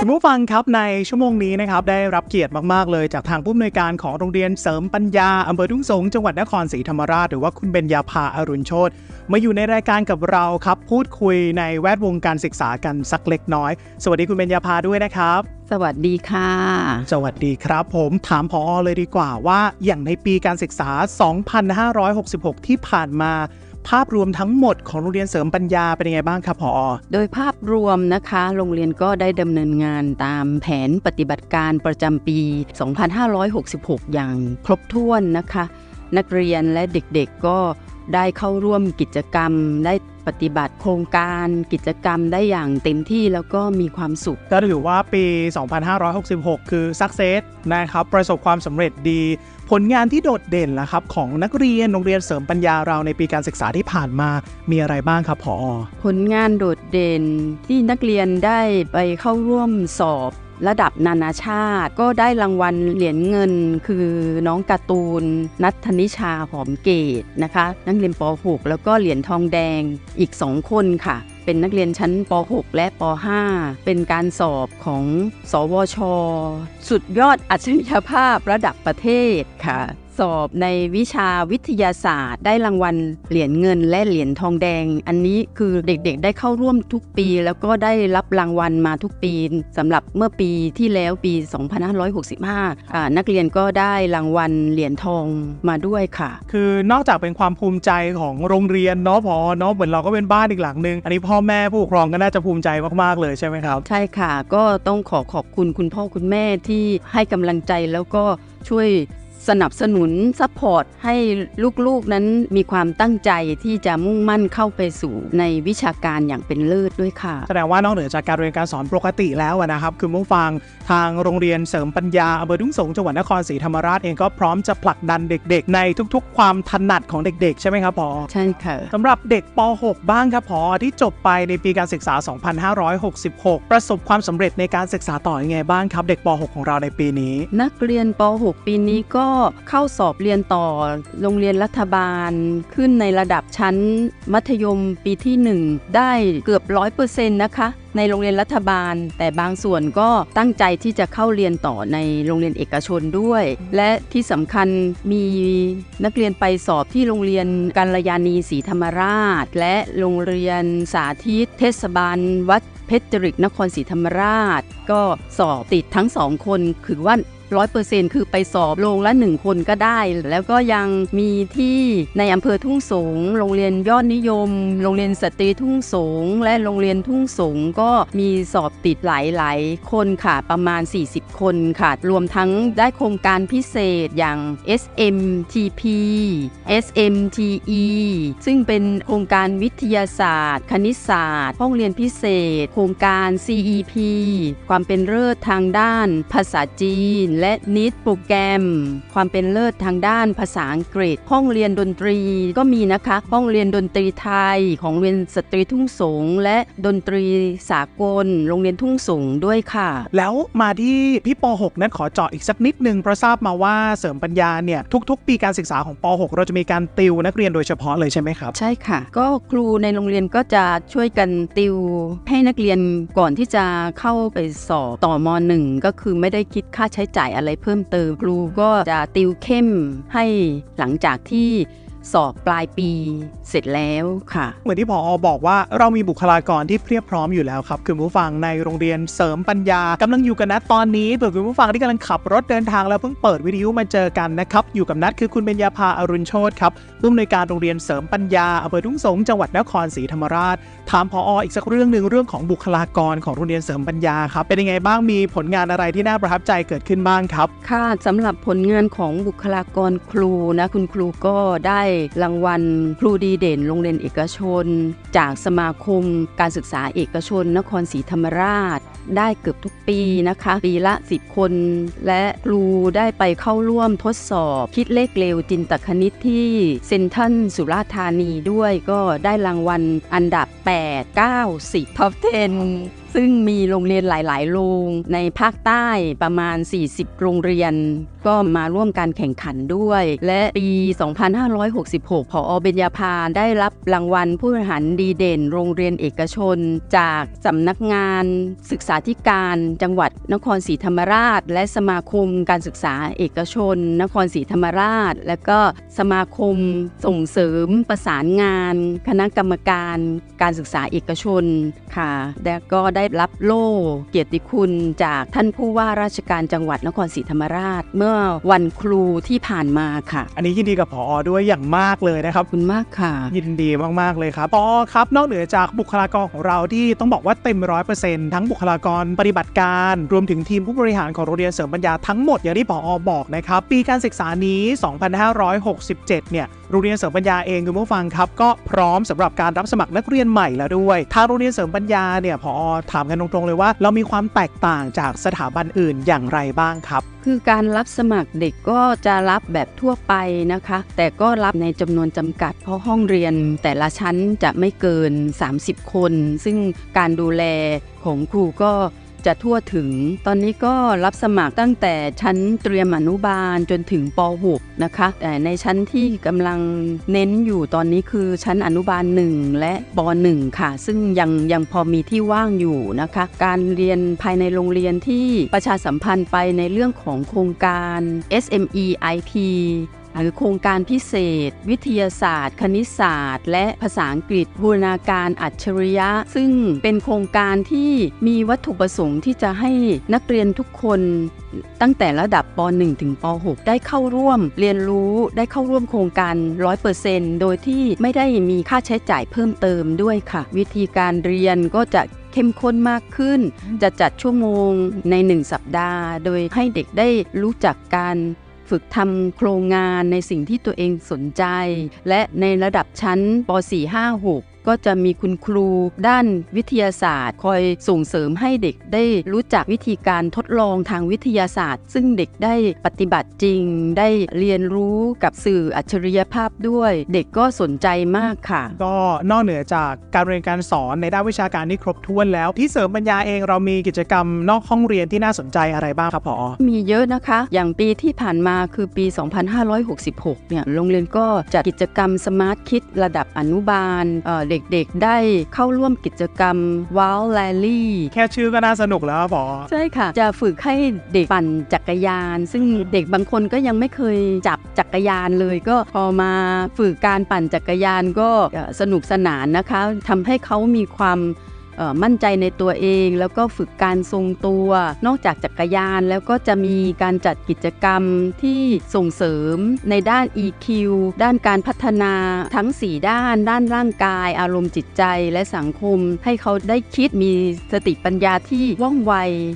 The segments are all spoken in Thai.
คุณผู้ฟังครับในชั่วโมงนี้นะครับได้รับเกียรติมากๆเลย จากทางผู้อำนวยการของโรงเรียนเสริมปัญญาอำเภอทุ่งสงจังหวัดนครศรีธรรมราช หรือว่าคุณเบญญาภาอรุณโชตมาอยู่ในรายการกับเราครับ พูดคุยในแวดวงการศึกษากันสักเล็กน้อย สวัสดีคุณเบญญาภาด้วยนะครับ สวัสดีค่ะ สวัสดีครับ ผมถามพอเลยดีกว่าว่าอย่างในปีการศึกษา 2566 ที่ผ่านมา ภาพรวมทั้งหมดของโรงเรียนเสริมปัญญาเป็นยังไงบ้างครับพอโดยภาพรวมนะคะ โรงเรียนก็ได้ดำเนินงานตามแผนปฏิบัติการประจำปี 2566 อย่างครบถ้วนนะคะ นักเรียนและเด็กๆก็ ได้เข้าร่วมกิจกรรม ได้ปฏิบัติโครงการกิจกรรมได้อย่างเต็มที่แล้วก็มีความสุข ก็ถือว่าปี 2566 คือ success นะครับ ประสบความสำเร็จดี ผลงานที่โดดเด่นล่ะครับ ของนักเรียนโรงเรียนเสริมปัญญาเราในปีการศึกษาที่ผ่านมามีอะไรบ้างครับผอผลงานโดดเด่นที่นักเรียนได้ไปเข้าร่วมสอบ ระดับนานาชาติ ก็ได้รางวัลเหรียญเงิน คือน้องการ์ตูน นัทธนิชาหอมเกตนะคะนักเรียนป .6 แล้วก็เหรียญทองแดงอีก 2 คนค่ะ เป็นนักเรียนชั้นป .6 และป .5 เป็นการสอบของสวช สุดยอดอัจฉริยภาพระดับประเทศค่ะ สอบในวิชาวิทยาศาสตร์ ได้รางวัลเหรียญเงินและเหรียญทองแดง อันนี้คือเด็กๆ ได้เข้าร่วมทุกปี แล้วก็ได้รับรางวัลมาทุกปีสำหรับเมื่อปีที่แล้วปี 2565อ่านักเรียนก็ได้รางวัลเหรียญทองมาด้วยค่ะ คือนอกจากเป็นความภูมิใจของโรงเรียนเนาะพอเนาะเหมือนเราก็เป็นบ้านอีกหลังนึง อันนี้พ่อแม่ผู้ปกครองก็น่าจะภูมิใจมากๆเลยใช่ไหมครับ ใช่ค่ะ ก็ต้องขอขอบคุณคุณพ่อคุณแม่ที่ให้กำลังใจแล้วก็ช่วย สนับสนุนซัพพอร์ตให้ลูกๆนั้นมีความตั้งใจที่จะมุ่งมั่นเข้าไปสู่ในวิชาการอย่างเป็นเลิศด้วยค่ะ แสดงว่านอกเหนือจากการเรียนการสอนปกติแล้วอะนะครับ คือผู้ฟังทางโรงเรียนเสริมปัญญาอำเภอทุ่งสงจังหวัดนครศรีธรรมราชเองก็พร้อมจะผลักดันเด็ก ๆ ในทุกๆ ความถนัดของเด็ก ๆ ใช่ไหมครับพอใช่ค่ะสำหรับเด็กป .6 บ้างครับพอที่จบไปในปีการศึกษา 2566 ประสบความสำเร็จในการศึกษาต่อยังไงบ้างครับ เด็กป .6 ของเราในปีนี้ นักเรียนป .6 ปีนี้ก็เข้าสอบเรียนต่อโรงเรียนรัฐบาล ขึ้นในระดับชั้นมัธยมปีที่ 1 ได้เกือบร้อยเปอร์เซ็นต์นะคะในโรงเรียนรัฐบาล แต่บางส่วนก็ตั้งใจที่จะเข้าเรียนต่อในโรงเรียนเอกชนด้วย และที่สำคัญมีนักเรียนไปสอบที่โรงเรียนกัลยาณีศรีธรรมราช และโรงเรียนสาธิต เทศบาล วัดเพชรจริกนครศรีธรรมราช ก็สอบติดทั้งสองคนคือว่า ร้อยเปอร์เซ็นต์คือไปสอบโรงละหนึ่งคนก็ได้ แล้วก็ยังมีที่ในอำเภอทุ่งสง โรงเรียนยอดนิยม โรงเรียนสตรีทุ่งสง และโรงเรียนทุ่งสงก็มีสอบติดหลายๆ คนค่ะประมาณ 40 คนค่ะ รวมทั้งได้โครงการพิเศษอย่าง SMTP SMTE ซึ่งเป็นโครงการวิทยาศาสตร์ คณิตศาสตร์ ห้องเรียนพิเศษ โครงการ CEP ความเป็นเลิศทางด้านภาษาจีนและนิดโปรแกรม ความเป็นเลิศทางด้านภาษาอังกฤษ ห้องเรียนดนตรีก็มีนะคะ ห้องเรียนดนตรีไทย ของโรงเรียนสตรีทุ่งสง และดนตรีสากล โรงเรียนทุ่งสงด้วยค่ะ แล้วมาที่พี่ป .6 นั้นขอเจาะอีกสักนิดนึงเพราะทราบมาว่าเสริมปัญญาเนี่ยทุก ๆ ปีการศึกษาของป .6 เราจะมีการติวนักเรียนโดยเฉพาะเลยใช่ไหมครับ ใช่ค่ะ ก็ครูในโรงเรียนก็จะช่วยกันติวให้นักเรียนก่อนที่จะเข้าไปสอบต่อมหนึ่งก็คือไม่ได้คิดค่าใช้จ่ายอะไรเพิ่มเติมครูก็จะติวเข้มให้หลังจากที่ สอบปลายปีเสร็จแล้วค่ะ เหมือนที่พอบอกว่าเรามีบุคลากรที่เพียบพร้อมอยู่แล้วครับคือผู้ฟังในโรงเรียนเสริมปัญญากำลังอยู่กันนัดตอนนี้เผื่อคุณผู้ฟังที่กำลังขับรถเดินทางแล้วเพิ่งเปิดวิทยุมาเจอกันนะครับ อยู่กับนัดคือคุณเบญญาภาอรุณโชตครับผู้อำนวยการโรงเรียนเสริมปัญญาอำเภอทุ่งสงจังหวัดนครศรีธรรมราช ถามพออีกสักเรื่องหนึ่งเรื่องของบุคลากรของโรงเรียนเสริมปัญญาครับเป็นยังไงบ้างมีผลงานอะไรที่น่าประทับใจเกิดขึ้นบ้างครับ ค่ะสำหรับผลงานของบุคลากรครูนะคุณครูก็ได้รางวัลครูดีเด่นโรงเรียนเอกชน จากสมาคมการศึกษาเอกชน นครศรีธรรมราช ได้เกือบทุกปีนะคะ ปีละ 10 คน และครูได้ไปเข้าร่วมทดสอบ คิดเลขเร็วจินตคณิตที่เซนทัลสุราษฎร์ธานีด้วยก็ได้รางวัลอันดับ 8 9 10ท็อป10 ซึ่งมีโรงเรียนหลาย ๆ โรงในภาคใต้ประมาณ 40 โรงเรียน ก็มาร่วมการแข่งขันด้วย และปี 2566ผอเบญญาภาได้รับรางวัลผู้บริหารดีเด่น โรงเรียนเอกชน จากสำนักงานศึกษาธิการจังหวัดนครศรีธรรมราช และสมาคมการศึกษาเอกชน นครศรีธรรมราช และก็สมาคมส่งเสริมประสานงาน คณะกรรมการการศึกษาเอกชนค่ะและก็ได้รับโล่เกียรติคุณจากท่านผู้ว่าราชการจังหวัดนครศรีธรรมราช เมื่อวันครูที่ผ่านมาค่ะ อันนี้ยินดีกับผอด้วยอย่างมากเลยนะครับขอบคุณมากค่ะ ยินดีมากๆเลยครับพอครับ นอกเหนือจากบุคลากรของเราที่ต้องบอกว่าเต็มร้อยเปอร์เซ็นต์ทั้งบุคลากรปฏิบัติการ รวมถึงทีมผู้บริหารของโรงเรียนเสริมปัญญาทั้งหมดอย่างที่ผอบอกนะครับปีการศึกษานี้ 2567 เนี่ย โรงเรียนเสริมปัญญาเองคุณผู้ฟังครับ ก็พร้อมสำหรับการรับสมัครนักเรียนใหม่แล้วด้วยทางโรงเรียนเสริมปัญญาเนี่ยผอถามกันตรงๆเลยว่า เรามีความแตกต่างจากสถาบันอื่นอย่างไรบ้างครับ คือการรับสมัครเด็กก็จะรับแบบทั่วไปนะคะ แต่ก็รับในจำนวนจำกัด เพราะห้องเรียนแต่ละชั้นจะไม่เกิน 30 คน ซึ่งการดูแลของครูก็ จะทั่วถึง ตอนนี้ก็รับสมัครตั้งแต่ชั้นเตรียมอนุบาลจนถึงป .6 นะคะ แต่ในชั้นที่กำลังเน้นอยู่ตอนนี้คือชั้นอนุบาล 1 และป .1 ค่ะ ซึ่งยังยังพอมีที่ว่างอยู่นะคะ การเรียนภายในโรงเรียนที่ประชาสัมพันธ์ไปในเรื่องของโครงการ SME IP หรือโครงการพิเศษ วิทยาศาสตร์ คณิตศาสตร์ และภาษาอังกฤษบูรณาการอัจฉริยะ ซึ่งเป็นโครงการที่มีวัตถุประสงค์ที่จะให้นักเรียนทุกคนตั้งแต่ระดับป .1 ถึงป .6 ได้เข้าร่วมเรียนรู้ได้เข้าร่วมโครงการ 100%โดยที่ไม่ได้มีค่าใช้จ่ายเพิ่มเติมด้วยค่ะ วิธีการเรียนก็จะเข้มข้นมากขึ้น จะจัดชั่วโมงใน 1 สัปดาห์ โดยให้เด็กได้รู้จักการ ฝึกทำโครงงานในสิ่งที่ตัวเองสนใจ และในระดับชั้นป .4 5 6 ก็จะมีคุณครูด้านวิทยาศาสตร์ คอยส่งเสริมให้เด็กได้รู้จักวิธีการทดลองทางวิทยาศาสตร์ ซึ่งเด็กได้ปฏิบัติจริง ได้เรียนรู้กับสื่ออัจฉริยภาพด้วย เด็กก็สนใจมากค่ะ ก็นอกเหนือจากการเรียนการสอนในด้านวิชาการที่ครบถ้วนแล้ว ที่เสริมปัญญาเองเรามีกิจกรรมนอกห้องเรียนที่น่าสนใจอะไรบ้างครับผอมีเยอะนะคะ อย่างปีที่ผ่านมาคือปี 2566 เนี่ยโรงเรียนก็จัดกิจกรรมสมาร์ทคิดระดับอนุบาลเเด็กๆ ได้เข้าร่วมกิจกรรมว้าวแลลี่แค่ชื่อก็น่าสนุกแล้วครับผอใช่ค่ะ จะฝึกให้เด็กปั่นจักรยาน ซึ่งเด็กบางคนก็ยังไม่เคยจับจักรยานเลย ก็พอมาฝึกการปั่นจักรยานก็เอ่อสนุกสนานนะคะทำให้เขามีความเอ่อ มั่นใจในตัวเอง แล้วก็ฝึกการทรงตัว นอกจากจักรยานแล้วก็จะมีการจัดกิจกรรมที่ส่งเสริมในด้าน EQ ด้านการพัฒนาทั้ง 4 ด้าน ด้านร่างกาย อารมณ์จิตใจและสังคม ให้เขาได้คิดมีสติปัญญาที่ว่องไว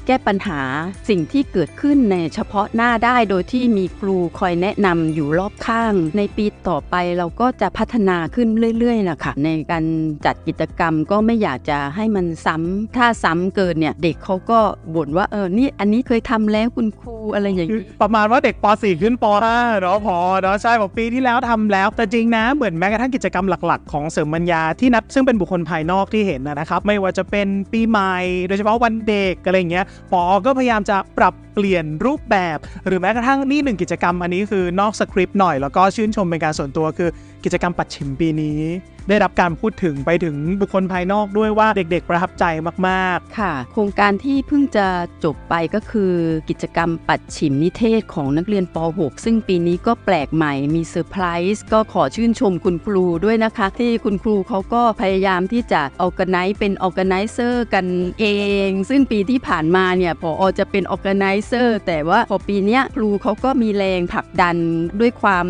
แก้ปัญหาสิ่งที่เกิดขึ้นในเฉพาะหน้าได้โดยที่มีครูคอยแนะนำอยู่รอบข้าง ในปีต่อไปเราก็จะพัฒนาขึ้นเรื่อยๆนะคะในการจัดกิจกรรมก็ไม่อยากจะให้มันซ้ำถ้าซ้ำเกินเนี่ยเด็กเขาก็บ่นว่าเออนี่อันนี้เคยทำแล้วคุณครูอะไรอย่างนี้ประมาณว่าเด็กป .4 ขึ้นป .5 เนาะพอเนาะใช่บอกปีที่แล้วทำแล้ว แต่จริงนะเหมือนแม้กระทั่งกิจกรรมหลักๆ ของเสริมปัญญาที่นับซึ่งเป็นบุคคลภายนอกที่เห็นนะครับ ไม่ว่าจะเป็นปีใหม่ โดยเฉพาะวันเด็กอะไรอย่างเงี้ยปอก็พยายามจะปรับเปลี่ยนรูปแบบ หรือแม้กระทั่งนี่หนึ่งกิจกรรมอันนี้คือนอกสคริปต์หน่อยแล้วก็ชื่นชมเป็นการส่วนตัวคือกิจกรรมปัดฉิมปีนี้ได้รับการพูดถึงไปถึงบุคคลภายนอกด้วยว่าเด็กๆ ประทับใจมากๆ ค่ะ โครงการที่เพิ่งจะจบไปก็คือกิจกรรมปัดฉิมนิเทศของนักเรียนป .6 ซึ่งปีนี้ก็แปลกใหม่มีเซอร์ไพรส์ก็ขอชื่นชมคุณครูด้วยนะคะ ที่คุณครูเขาก็พยายามที่จะออกไนซ์เป็นออกไนเซอร์กันเอง ซึ่งปีที่ผ่านมาเนี่ยพอจะเป็นออกไนเซอร์แต่ว่าพอปีนี้ครูเขาก็มีแรงผลักดันด้วยความ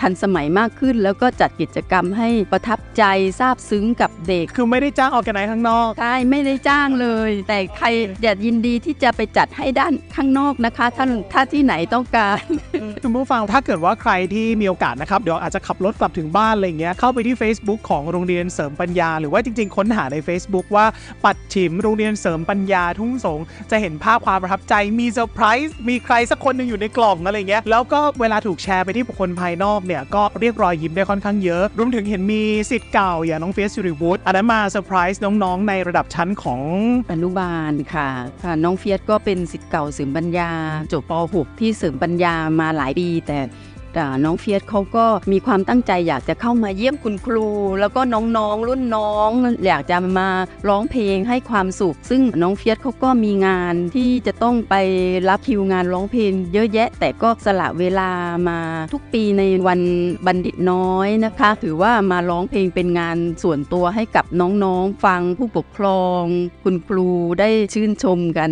ทันสมัยมากขึ้น แล้วก็จัดกิจกรรมให้ประทับใจซาบซึ้งกับเด็ก คือไม่ได้จ้างออกกันไหนข้างนอก ใช่ไม่ได้จ้างเลย แต่ใครอยากยินดีที่จะไปจัดให้ด้านข้างนอกนะคะถ้าถ้าที่ไหนต้องการ คุณผู้ฟังถ้าเกิดว่าใครที่มีโอกาสนะครับ เดี๋ยวอาจจะขับรถกลับถึงบ้านอะไรเงี้ยเข้าไปที่ Facebook ของโรงเรียนเสริมปัญญา หรือว่าจริง ๆ ค้นหาใน Facebook ว่าปัดฉิมโรงเรียนเสริมปัญญาทุ่งสง จะเห็นภาพความประทับใจมีเซอร์ไพรส์มีใครสักคนหนึ่งอยู่ในกล่องอะไรเงี้ยแล้วก็เวลาถูกแชร์ไปที่บุคคลภายนอกเนี่ยก็เรียกรอยยิ้มได้ค่อนข้างเยอะรวมถึงเห็นมีสิทธิ์ธิ์เก่าอย่างน้องเฟียสสิริวุฒิอันนั้นมาเซอร์ไพรส์น้องๆ ในระดับชั้นของอนุบาลค่ะค่ะ น้องเฟียสก็เป็นสิทธิ์เก่าเสริมปัญญา จบป .6 ที่เสริมปัญญามาหลายปีแต่แต่ น้องเฟียสเขาก็มีความตั้งใจอยากจะเข้ามาเยี่ยมคุณครู แล้วก็น้องๆรุ่นน้อง อยากจะมาร้องเพลงให้ความสุข ซึ่งน้องเฟียสเขาก็มีงานที่จะต้องไปรับคิวงานร้องเพลง เยอะแยะ แต่ก็สละเวลามาทุกปีในวันบัณฑิตน้อยนะคะ ถือว่ามาร้องเพลงเป็นงานส่วนตัวให้กับน้องๆ ฟังผู้ปกครอง คุณครูได้ชื่นชมกัน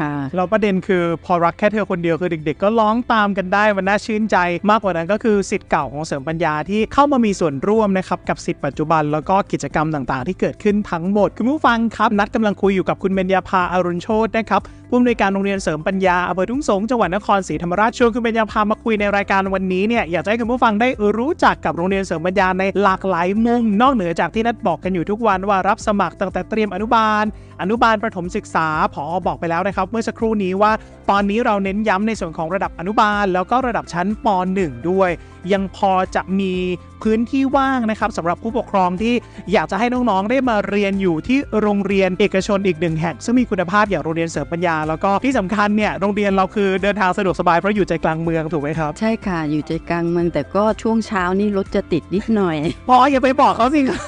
ค่ะเราประเด็นคือพอรักแค่เธอคนเดียวคือเด็ก ๆ ก็ร้องตามกันได้มันน่าชื่นใจมากกว่านั้นก็คือสิทธิ์เก่าของเสริมปัญญาที่เข้ามามีส่วนร่วมนะครับกับสิทธิ์ปัจจุบันแล้วก็กิจกรรมต่างๆ ที่เกิดขึ้นทั้งหมด คุณผู้ฟังครับ นัดกำลังคุยอยู่กับคุณเบญญาภาอรุณโชตนะครับผู้อำนวยการโรงเรียนเสริมปัญญาอำเภอทุ่งสงจังหวัดนครศรีธรรมราชชวนคุณเบญญาภามาคุยในรายการวันนี้เนี่ยอยากจะให้คุณผู้ฟังได้รู้จักกับโรงเรียนเสริมปัญญาในหลากหลายมุมนอกเหนือจากที่นัดบอกกันอยู่ทุกวันว่ารับสมัครตั้งแต่เตรียมอนุบาล อนุบาลประถมศึกษาผอบอกไปแล้วนะครับ เมื่อสักครู่นี้ว่า ตอนนี้เราเน้นย้ำในส่วนของระดับอนุบาล แล้วก็ระดับชั้นป .1 ด้วย ยังพอจะมีพื้นที่ว่างนะครับสำหรับผู้ปกครองที่อยากจะให้น้องๆได้มาเรียนอยู่ที่โรงเรียนเอกชนอีกหนึ่งแห่งซึ่งมีคุณภาพอย่างโรงเรียนเสริมปัญญา แล้วก็ที่สำคัญเนี่ยโรงเรียนเราคือเดินทางสะดวกสบายเพราะอยู่ใจกลางเมืองถูกไหมครับ ใช่ค่ะอยู่ใจกลางเมืองแต่ก็ช่วงเช้านี่รถจะติดนิดหน่อยพออย่าไปบอกเขาสิครับ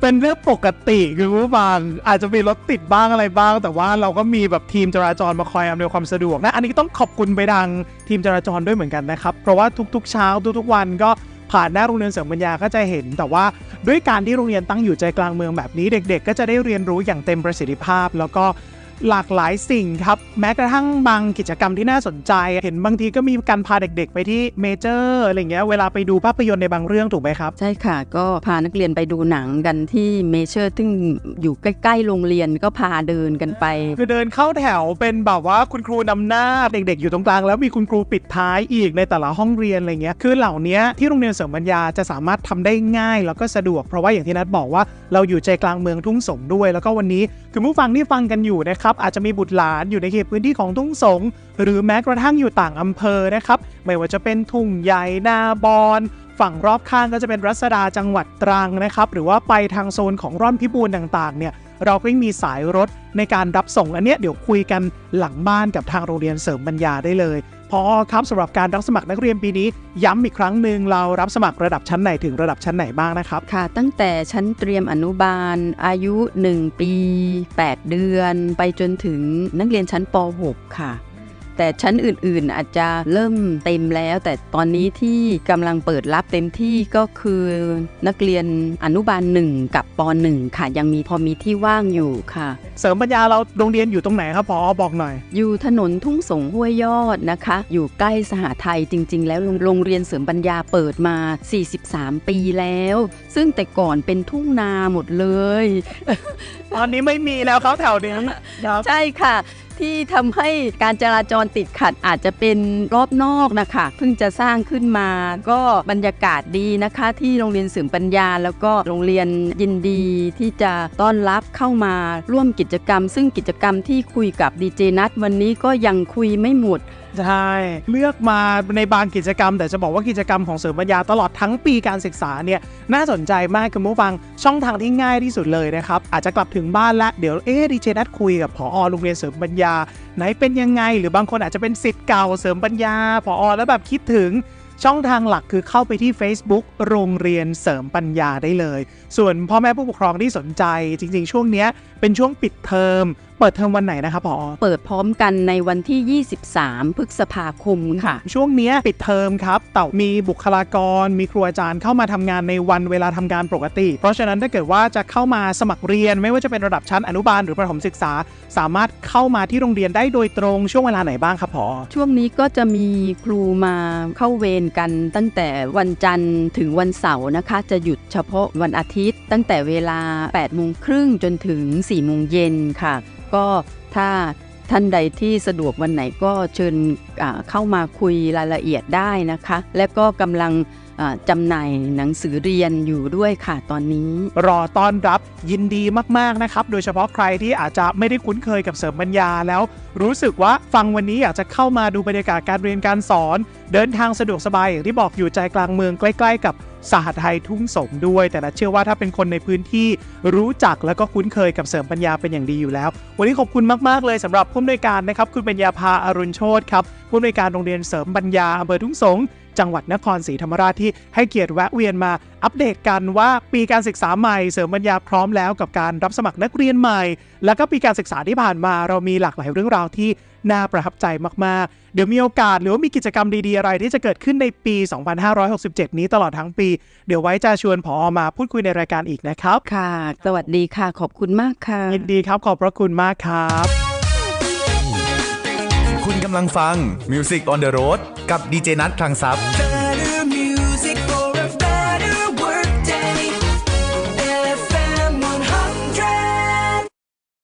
เป็นเรื่องปกติคือผู้ฟังอาจจะมีรถติดบ้างอะไรบ้าง แต่ว่าเราก็มีแบบทีมจราจรมาคอยอำนวยความสะดวกนะ อันนี้ต้องขอบคุณไปดังทีมจราจรด้วยเหมือนกันนะครับ เพราะว่าทุกๆเช้าทุกๆวันก็ผ่านหน้าโรงเรียนเสริมปัญญาก็จะเห็น แต่ว่าด้วยการที่โรงเรียนตั้งอยู่ใจกลางเมืองแบบนี้เด็ก ๆ ก็จะได้เรียนรู้อย่างเต็มประสิทธิภาพ แล้วก็ หลากหลายสิ่งครับ แม้กระทั่งบางกิจกรรมที่น่าสนใจ เห็นบางทีก็มีการพาเด็กๆ ไปที่เมเจอร์อะไรเงี้ยเวลาไปดูภาพยนตร์ในบางเรื่องถูกไหมครับ ใช่ค่ะ ก็พานักเรียนไปดูหนังกันที่เมเจอร์ซึ่งอยู่ใกล้ๆโรงเรียนก็พาเดินกันไปคือเดินเข้าแถวเป็นแบบว่าคุณครูนำหน้าเด็กๆ อยู่ตรงกลาง แล้วมีคุณครูปิดท้ายอีกในแต่ละห้องเรียนอะไรเงี้ยคือเหล่านี้ที่โรงเรียนเสริมปัญญาจะสามารถทำได้ง่ายแล้วก็สะดวกเพราะว่าอย่างที่นัดบอกว่าเราอยู่ใจกลางเมืองทุ่งสงด้วย แล้วก็วันนี้คือผู้ฟังที่ฟังกันอยู่นะครับอาจจะมีบุตรหลานอยู่ในเขตพื้นที่ของทุ่งสง หรือแม้กระทั่งอยู่ต่างอำเภอนะครับไม่ว่าจะเป็นทุ่งใหญ่นาบอนฝั่งรอบข้างก็จะเป็นรัศดาจังหวัดตรังนะครับ หรือว่าไปทางโซนของร่อนพิบูลต่างๆ เนี่ย เราก็ยังมีสายรถในการรับส่งอันเนี้ยเดี๋ยวคุยกันหลังบ้านกับทางโรงเรียนเสริมปัญญาได้เลย พอครับสำหรับการรับสมัครนักเรียนปีนี้ ย้ำอีกครั้งหนึ่งเรารับสมัครระดับชั้นไหนถึงระดับชั้นไหนบ้างนะครับ ค่ะ ตั้งแต่ชั้นเตรียมอนุบาล อายุ 1 ปี 8 เดือน ไปจนถึงนักเรียนชั้นป .6 ค่ะ แต่ชั้นอื่นๆ อาจจะเริ่มเต็มแล้ว แต่ตอนนี้ที่กำลังเปิดรับเต็มที่ก็คือนักเรียนอนุบาล1กับป .1 ค่ะ ยังมีพอมีที่ว่างอยู่ค่ะ เสริมปัญญาเราโรงเรียนอยู่ตรงไหนครับพอบอกหน่อย อยู่ถนนทุ่งสงห้วยยอดนะคะ อยู่ใกล้สหไทยจริง ๆ แล้วโรงโรงเรียนเสริมปัญญาเปิดมา 43 ปีแล้ว ซึ่งแต่ก่อนเป็นทุ่งนาหมดเลย ตอนนี้ไม่มีแล้วครับแถวเนี้ยครับใช่ค่ะที่ทำให้การจราจรติดขัดอาจจะเป็นรอบนอกนะคะเพิ่งจะสร้างขึ้นมา ก็บรรยากาศดีนะคะ ที่โรงเรียนเสริมปัญญา แล้วก็โรงเรียนยินดีที่จะต้อนรับเข้ามาร่วมกิจกรรม ซึ่งกิจกรรมที่คุยกับดีเจนัทวันนี้ก็ยังคุยไม่หมด ใช่ เลือกมาในบางกิจกรรม แต่จะบอกว่ากิจกรรมของเสริมปัญญาตลอดทั้งปีการศึกษาเนี่ยน่าสนใจมากคุณผู้ฟังช่องทางที่ง่ายที่สุดเลยนะครับ อาจจะกลับถึงบ้านแล้วเดี๋ยวเอ๊ดีเจนัดคุยกับผอโรงเรียนเสริมปัญญา ไหนเป็นยังไง หรือบางคนอาจจะเป็นสิทธิ์เก่าเสริมปัญญาผอแล้วแบบคิดถึงช่องทางหลักคือเข้าไปที่ Facebook โรงเรียนเสริมปัญญาได้เลย ส่วนพ่อแม่ผู้ปกครองที่สนใจ จริงๆ ช่วงนี้เป็นช่วงปิดเทอมเปิดเทอมวันไหนนะครับผอเปิดพร้อมกันในวันที่ 23 พฤษภาคมค่ะ ช่วงเนี้ยปิดเทอมครับ แต่มีบุคลากร มีครูอาจารย์เข้ามาทำงานในวันเวลาทำงานปกติ เพราะฉะนั้นถ้าเกิดว่าจะเข้ามาสมัครเรียนไม่ว่าจะเป็นระดับชั้นอนุบาลหรือประถมศึกษา สามารถเข้ามาที่โรงเรียนได้โดยตรงช่วงเวลาไหนบ้างครับผอช่วงนี้ก็จะมีครูมาเข้าเวรกัน ตั้งแต่วันจันทร์ถึงวันเสาร์นะคะ จะหยุดเฉพาะวันอาทิตย์ ตั้งแต่เวลา8โมงครึ่งจนถึง4โมงเย็นค่ะก็ถ้าท่านใดที่สะดวกวันไหนก็เชิญเข้ามาคุยรายละเอียดได้นะคะ และก็กำลัง จำหน่ายหนังสือเรียนอยู่ด้วยค่ะตอนนี้ รอต้อนรับยินดีมากๆนะครับ โดยเฉพาะใครที่อาจจะไม่ได้คุ้นเคยกับเสริมปัญญาแล้ว รู้สึกว่าฟังวันนี้อยากจะเข้ามาดูบรรยากาศการเรียนการสอน เดินทางสะดวกสบายอย่างที่บอกอยู่ใจกลางเมืองใกล้ ๆ กับสหไทยทุ่งสงด้วย แต่นะเชื่อว่าถ้าเป็นคนในพื้นที่รู้จักแล้วก็คุ้นเคยกับเสริมปัญญาเป็นอย่างดีอยู่แล้ว วันนี้ขอบคุณมาก ๆ เลยสำหรับผู้อำนวยการนะครับ คุณปัญญาภาอรุณโชตครับผู้อำนวยการโรงเรียนเสริมปัญญาอำเภอทุ่งสง จังหวัดนครศรีธรรมราชที่ให้เกียรติแวะเวียนมาอัปเดตกันว่าปีการศึกษาใหม่เสริมปัญญาพร้อมแล้วกับการรับสมัครนักเรียนใหม่ แล้วก็ปีการศึกษาที่ผ่านมาเรามีหลากหลายเรื่องราวที่น่าประทับใจมาก ๆ เดี๋ยวมีโอกาสหรือว่ามีกิจกรรมดี ๆ อะไรที่จะเกิดขึ้นในปี 2567 นี้ตลอดทั้งปี เดี๋ยวไว้จะชวนผอมาพูดคุยในรายการอีกนะครับ ค่ะ สวัสดีค่ะ ขอบคุณมากค่ะ ยินดีครับ ขอบพระคุณมากครับ คุณกำลังฟัง Music on the Road กับดีเจนัทคลังทรัพย์